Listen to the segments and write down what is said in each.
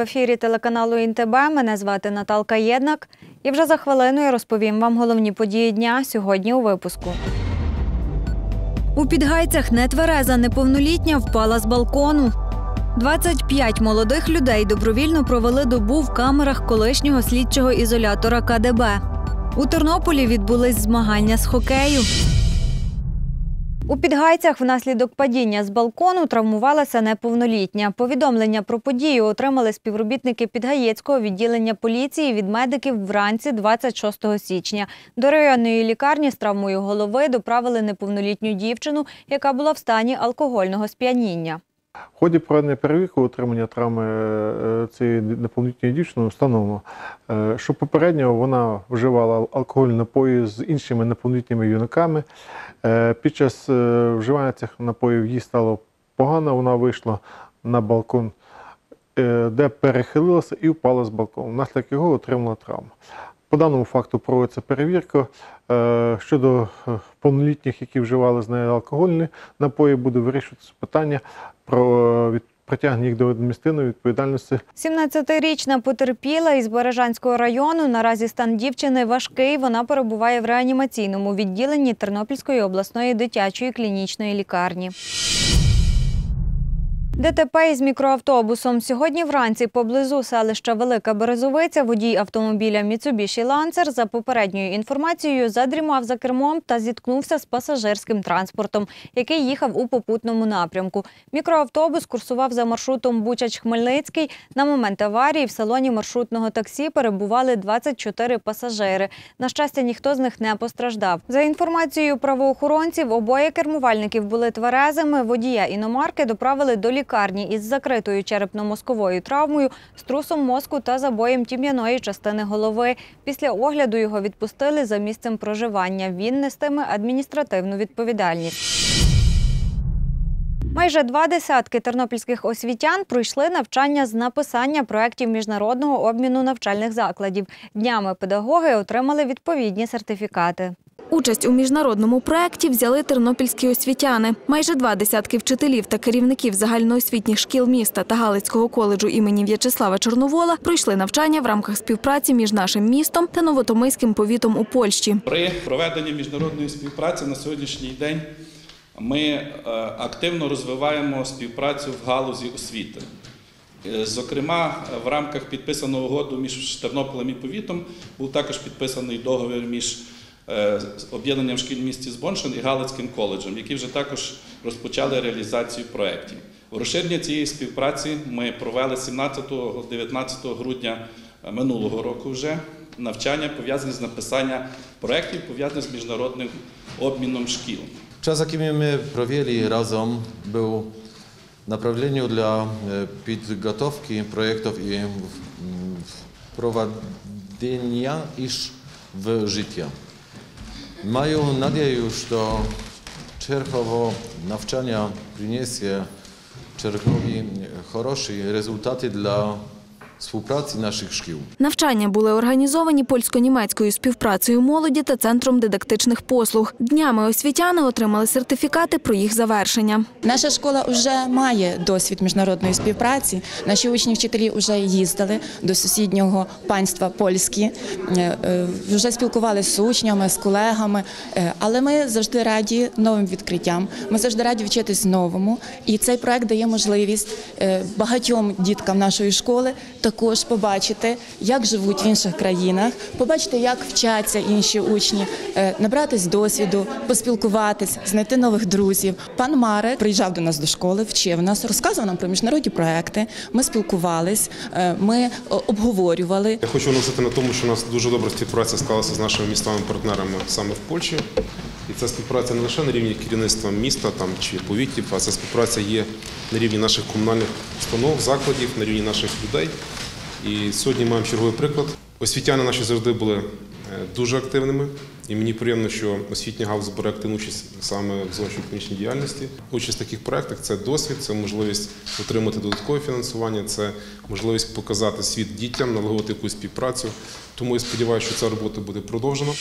в ефірі телеканалу ІНТБ. Мене звати Наталка Єднак. І вже за хвилину я розповім вам головні події дня сьогодні у випуску. У Підгайцях нетвереза неповнолітня впала з балкону. 25 молодих людей добровільно провели добу в камерах колишнього слідчого ізолятора КДБ. У Тернополі відбулись змагання з хокею. У Підгайцях внаслідок падіння з балкону травмувалася неповнолітня. Повідомлення про подію отримали співробітники Підгаєцького відділення поліції від медиків вранці 26 січня. До районної лікарні з травмою голови доправили неповнолітню дівчину, яка була в стані алкогольного сп'яніння. В ході проведення перевірки отримання травми е, цієї неповнолітньої дівчини встановлено, е, що попередньо вона вживала алкогольні напої з іншими неповнолітніми юнаками. Е, Під час е, вживання цих напоїв їй стало погано, вона вийшла на балкон, е, де перехилилася і впала з балкону. Внаслідок його отримала травму. По даному факту проводиться перевірка. Е, Щодо е, повнолітніх, які вживали з нею алкогольні напої, буде вирішуватися питання про е, від- притягнення їх до адміністративної відповідальності 17-річна потерпіла із Бережанського району. Наразі стан дівчини важкий. Вона перебуває в реанімаційному відділенні Тернопільської обласної дитячої клінічної лікарні. ДТП із мікроавтобусом. Сьогодні вранці поблизу селища Велика Березовиця водій автомобіля Mitsubishi Lancer за попередньою інформацією задрімав за кермом та зіткнувся з пасажирським транспортом, який їхав у попутному напрямку. Мікроавтобус курсував за маршрутом Бучач-Хмельницький. На момент аварії в салоні маршрутного таксі перебували 24 пасажири. На щастя, ніхто з них не постраждав. За інформацією правоохоронців, обоє кермувальників були тверезими. Водія іномарки доправили до лікарні із закритою черепно-мозковою травмою, струсом мозку та забоєм тім'яної частини голови. Після огляду його відпустили за місцем проживання. Він нестиме адміністративну відповідальність. Майже два десятки тернопільських освітян пройшли навчання з написання проєктів міжнародного обміну навчальних закладів. Днями педагоги отримали відповідні сертифікати. Участь у міжнародному проєкті взяли тернопільські освітяни. Майже два десятки вчителів та керівників загальноосвітніх шкіл міста та Галицького коледжу імені В'ячеслава Чорновола пройшли навчання в рамках співпраці між нашим містом та Новотомийським повітом у Польщі. При проведенні міжнародної співпраці на сьогоднішній день ми е, активно розвиваємо співпрацю в галузі освіти. Е, Зокрема, в рамках підписаного угоду між Тернополем і повітом був також підписаний договір між об'єднанням шкіл в місті Збоншин і Галицьким коледжем, які вже також розпочали реалізацію проєктів. У розширення цієї співпраці ми провели 17-19 грудня минулого року вже навчання пов'язані з написанням проєктів, пов'язаних з міжнародним обміном шкіл. Czas, jaki my провели razem, był направлением dla e, підготовки i mm, wprowadzenia ich w życie. Mają nadzieję, że czerwowo nawczania przyniesie czerwowi хороші результати dla współpracy naszych szkół. Навчання були організовані польсько-німецькою співпрацею молоді та центром дидактичних послуг. Днями освітяни отримали сертифікати про їх завершення. Наша школа вже має досвід міжнародної співпраці. Наші учні вчителі вже їздили до сусіднього панства польські, е, е, вже спілкувалися з учнями, з колегами. Е, Але ми завжди раді новим відкриттям. Ми завжди раді вчитись новому. І цей проект дає можливість багатьом діткам нашої школи також побачити, як живуть в інших країнах, побачити, як вчаться інші учні, е, набратись досвіду, поспілкуватись, знайти нових друзів. Пан Марек приїжджав до нас до школи, вчив нас, розказував нам про міжнародні проекти. Ми спілкувались, е, ми обговорювали. Я хочу наголосити на тому, що у нас дуже добра співпраця склалася з нашими містами партнерами саме в Польщі. І ця співпраця не лише на рівні керівництва міста там, чи повітів, а ця співпраця є на рівні наших комунальних установ, закладів, на рівні наших людей. І сьогодні маємо черговий приклад. Освітяни наші завжди були е, дуже активними. І мені приємно, що освітня галузь бере активну участь саме в зовнішньоекономічній діяльності. Участь в таких проєктах це досвід, це можливість отримати додаткове фінансування, це можливість показати світ дітям, налагодити якусь співпрацю. Тому я сподіваюся, що ця робота буде продовжена.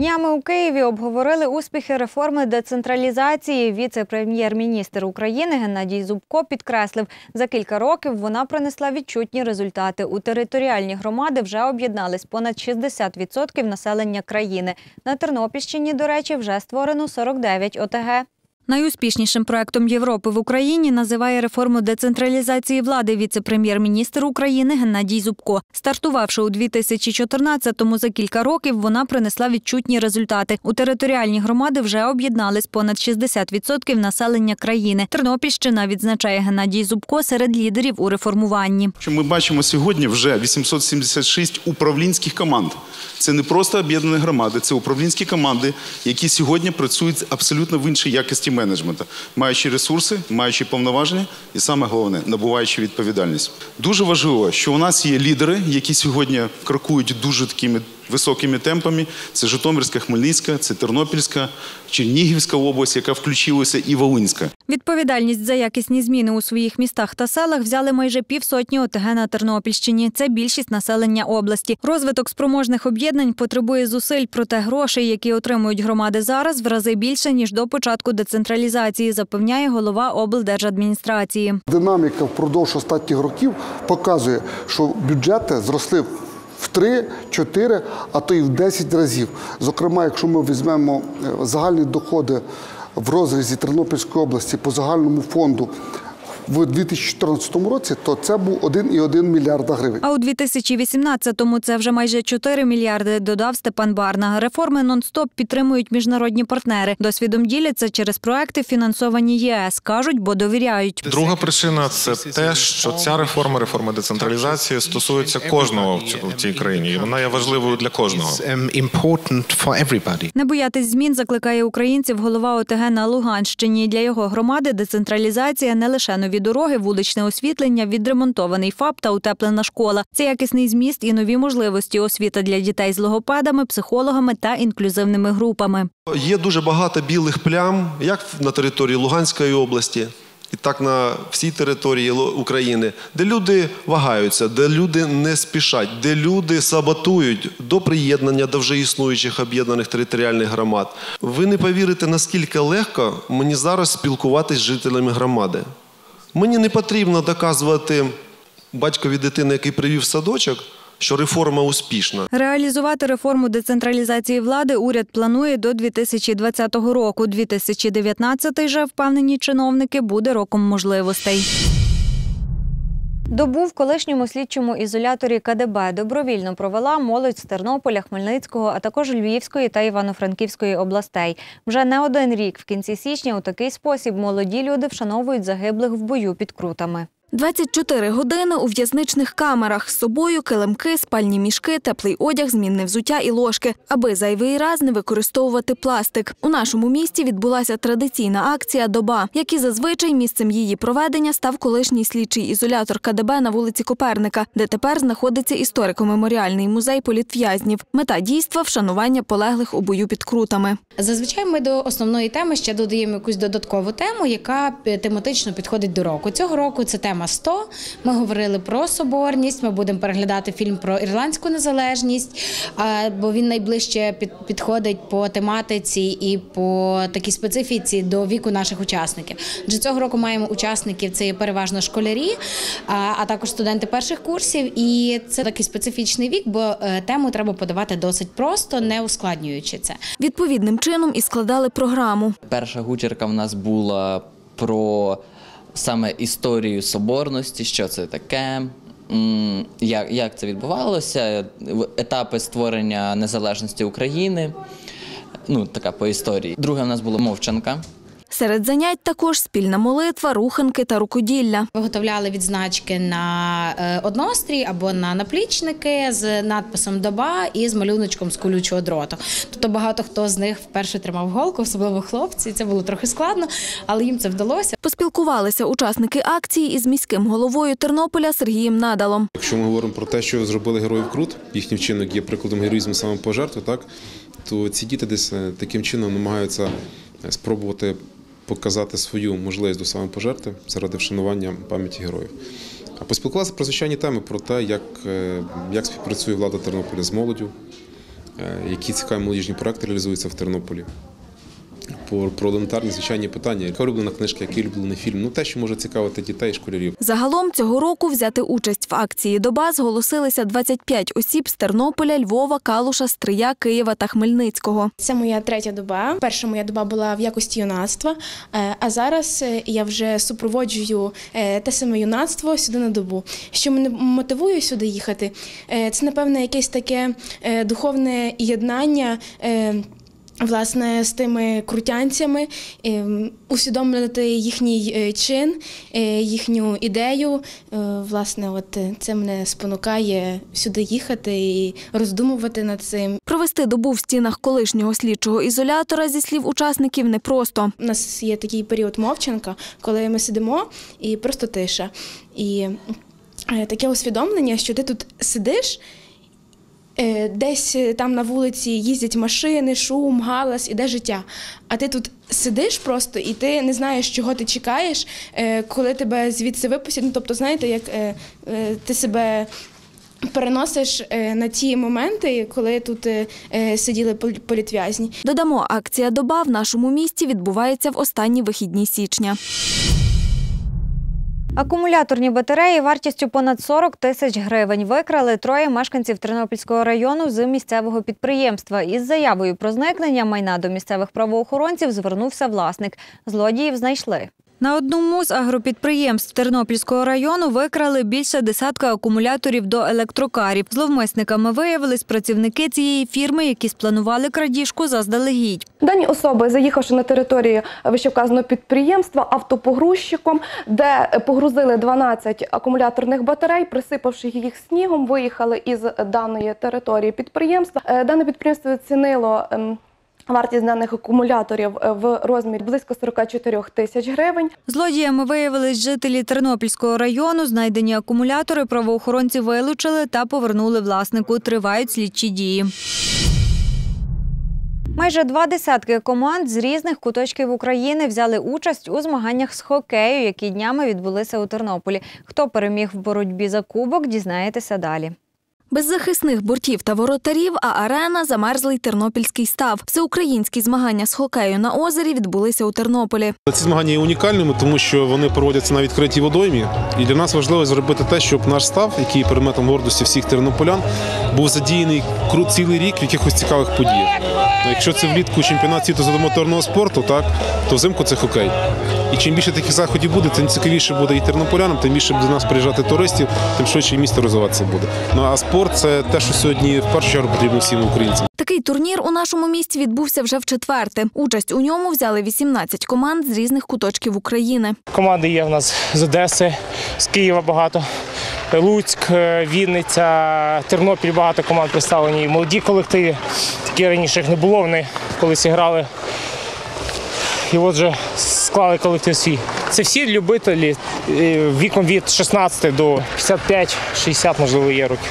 Днями у Києві обговорили успіхи реформи децентралізації. Віце-прем'єр-міністр України Геннадій Зубко підкреслив, за кілька років вона принесла відчутні результати. У територіальні громади вже об'єднались понад 60% населення країни. На Тернопільщині, до речі, вже створено 49 ОТГ. Найуспішнішим проектом Європи в Україні називає реформу децентралізації влади віце-прем'єр-міністр України Геннадій Зубко. Стартувавши у 2014-му за кілька років, вона принесла відчутні результати. У територіальні громади вже об'єднались понад 60% населення країни. Тернопільщина відзначає Геннадій Зубко серед лідерів у реформуванні. Ми бачимо сьогодні вже 876 управлінських команд. Це не просто об'єднані громади, це управлінські команди, які сьогодні працюють абсолютно в іншій якості менеджменту, маючи ресурси, маючи повноваження і саме головне набуваючи відповідальність. Дуже важливо, що у нас є лідери, які сьогодні крокують дуже такими високими темпами. Це Житомирська, Хмельницька, це Тернопільська, Чернігівська область, яка включилася, і Волинська. Відповідальність за якісні зміни у своїх містах та селах взяли майже півсотні ОТГ на Тернопільщині. Це більшість населення області. Розвиток спроможних об'єднань потребує зусиль, проте грошей, які отримують громади зараз, в рази більше ніж до початку децентралізації, запевняє голова облдержадміністрації. Динаміка впродовж останніх років показує, що бюджети зросли в 3, 4, а то і в 10 разів. Зокрема, якщо ми візьмемо е, загальні доходи в розрізі Тернопільської області по загальному фонду в 2014 році, то це був 1,1 мільярда гривень. А у 2018-му це вже майже 4 мільярди, додав Степан Барна. Реформи нон-стоп підтримують міжнародні партнери. Досвідом діляться через проекти, фінансовані єС. Кажуть, бо довіряють. Друга причина це те, що ця реформа, реформа децентралізації стосується кожного в цій країні. І вона є важливою для кожного. um. Не боятись змін закликає українців голова ОТГ на Луганщині. Для його громади децентралізація не лише нові дороги, вуличне освітлення, відремонтований ФАП та утеплена школа. Це якісний зміст і нові можливості освіта для дітей з логопедами, психологами та інклюзивними групами. Є дуже багато білих плям, як на території Луганської області, і так на всій території України, де люди вагаються, де люди не спішать, де люди саботують до приєднання до вже існуючих об'єднаних територіальних громад. Ви не повірите, наскільки легко мені зараз спілкуватися з жителями громади. Мені не потрібно доказувати батькові дитини, який привів садочок, що реформа успішна. Реалізувати реформу децентралізації влади уряд планує до 2020 року. 2019 же, впевнені чиновники, буде роком можливостей. Добу в колишньому слідчому ізоляторі КДБ добровільно провела молодь з Тернополя, Хмельницького, а також Львівської та Івано-Франківської областей. Вже не один рік в кінці січня у такий спосіб молоді люди вшановують загиблих в бою під крутами. 24 години у в'язничних камерах з собою килимки, спальні мішки, теплий одяг, змінне взуття і ложки, аби зайвий раз не використовувати пластик. У нашому місті відбулася традиційна акція Доба, як і зазвичай місцем її проведення став колишній слідчий ізолятор КДБ на вулиці Коперника, де тепер знаходиться історико-меморіальний музей політв'язнів. Мета дійства вшанування полеглих у бою під крутами. Зазвичай ми до основної теми ще додаємо якусь додаткову тему, яка тематично підходить до року. Цього року це тема 100. Ми говорили про соборність. Ми будемо переглядати фільм про ірландську незалежність, бо він найближче під- підходить по тематиці і по такій специфіці до віку наших учасників. Адже цього року маємо учасників, це є переважно школярі, а, а також студенти перших курсів. І це такий специфічний вік, бо е, тему треба подавати досить просто, не ускладнюючи це. Відповідним чином і складали програму. Перша гучерка в нас була про саме історію соборності, що це таке, як, як це відбувалося, етапи створення незалежності України. Ну, така по історії. Друге в нас була мовчанка. Серед занять також спільна молитва, руханки та рукоділля. Виготовляли відзначки на е, однострій або на наплічники з надписом Доба і з малюночком з колючого дроту. Тобто багато хто з них вперше тримав голку, особливо хлопці. Це було трохи складно, але їм це вдалося. Поспілкувалися учасники акції із міським головою Тернополя Сергієм Надалом. Якщо ми говоримо про те, що зробили героїв Крут, їхній вчинок є прикладом героїзму самопожертви, так то ці діти десь е, таким чином намагаються е, спробувати показати свою можливість до самопожерти заради вшанування пам'яті героїв. А поспілкувалися про звичайні теми, про те, як, е, як співпрацює влада Тернополя з молоддю, е, які цікаві молодіжні проекти реалізуються в Тернополі. Про, про елементарні звичайні питання, яка улюблена книжка, який улюблений фільм. Ну те, що може цікавити дітей і школярів. Загалом цього року взяти участь в акції «Доба» зголосилися 25 осіб з Тернополя, Львова, Калуша, Стрия, Києва та Хмельницького. Це моя третя доба. Перша моя доба була в якості юнацтва, е, а зараз е, я вже супроводжую е, те саме юнацтво сюди на добу. Що мене мотивує сюди їхати? Це, напевне, якесь таке духовне єднання. Е, Власне, з тими крутянцями ем, усвідомлювати їхній е, чин, е, їхню ідею. Е, Власне, от е, це мене спонукає сюди їхати і роздумувати над цим. Провести добу в стінах колишнього слідчого ізолятора, зі слів учасників, непросто. У нас є такий період мовчанка, коли ми сидимо і просто тиша. І е, таке усвідомлення, що ти тут сидиш. Е, Десь е, там на вулиці їздять машини, шум, галас, іде життя. А ти тут сидиш просто і ти не знаєш, чого ти чекаєш, е, коли тебе звідси випустять. Ну, тобто, знаєте, як ти себе переносиш на ті моменти, коли тут сиділи пол- політв'язні. Додамо, акція «Доба» в нашому місті відбувається в останні вихідні січня. Акумуляторні батареї вартістю понад 40 тисяч гривень викрали троє мешканців Тернопільського району з місцевого підприємства. Із заявою про зникнення майна до місцевих правоохоронців звернувся власник. Злодіїв знайшли. На одному з агропідприємств Тернопільського району викрали більше десятка акумуляторів до електрокарів. Зловмисниками виявились працівники цієї фірми, які спланували крадіжку заздалегідь. Дані особи, заїхавши на територію вищевказаного підприємства автопогрузчиком, де погрузили 12 акумуляторних батарей, присипавши їх снігом, виїхали із даної території підприємства. Е, Дане підприємство оцінило ем, Вартість даних акумуляторів е, в розмірі близько 44 тисяч гривень. Злодіями виявились жителі Тернопільського району. Знайдені акумулятори правоохоронці вилучили та повернули власнику. Тривають слідчі дії. Майже два десятки команд з різних куточків України взяли участь у змаганнях з хокею, які днями відбулися у Тернополі. Хто переміг в боротьбі за кубок, дізнаєтеся далі. Без захисних бортів та воротарів, а арена замерзлий тернопільський став. Всеукраїнські змагання з хокею на озері відбулися у Тернополі. Ці змагання є унікальними, тому що вони проводяться на відкритій водоймі. І для нас важливо зробити те, щоб наш став, який є предметом гордості всіх тернополян, був задіяний цілий рік в якихось цікавих подіях. Ну, Якщо це влітку чемпіонат світу з моторного спорту, так то взимку це хокей. І чим більше таких заходів буде, тим цікавіше буде і тернополянам, тим більше буде до нас приїжджати туристів, тим швидше і місто розвиватися буде. Ну а спорт це те, що сьогодні в першу чергу потрібно всім українцям. Такий турнір у нашому місті відбувся вже в четверте. Участь у ньому взяли 18 команд з різних куточків України. Команди є в нас з Одеси, з Києва багато. Луцьк, е, Вінниця, Тернопіль багато команд представлені. Молоді колективи, такі раніше їх не було. Вони колись грали. І от же склали колектив свій. Це всі любителі е, віком від 16 до 55-60, можливо, є років.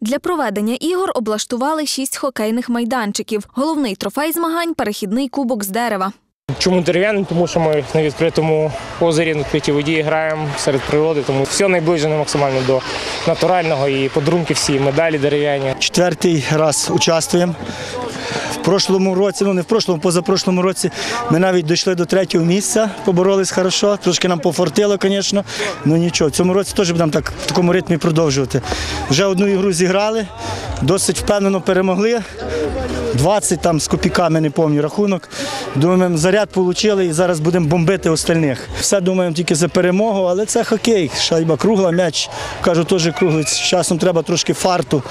Для проведення ігор облаштували шість хокейних майданчиків. Головний трофей змагань перехідний кубок з дерева. Чому дерев'яний? Тому що ми на відкритому озері на відкритій воді граємо серед природи, тому все найближене максимально до натурального і подарунки всі, медалі дерев'яні. Четвертий раз участвуємо. В прошлому році, ну не в прошлому, позапрошлому році ми навіть дійшли до третього місця, поборолись хорошо. Трошки нам пофортило, звісно. Ну нічого. В цьому році теж будемо так в такому ритмі продовжувати. Вже одну ігру зіграли, досить впевнено перемогли. 20 там з копійками, не пам'ятаю рахунок. Думаємо, заряд отримали і зараз будемо бомбити остальних. Все думаємо тільки за перемогу, але це хокей. Шайба кругла, м'яч. Кажу, теж круглий. Часом треба трошки фарту.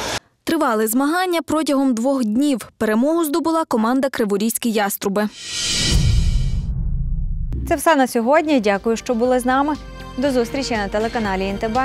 Тривали змагання протягом двох днів. Перемогу здобула команда Криворізькі яструби. Це все на сьогодні. Дякую, що були з нами. До зустрічі на телеканалі ІНТБ.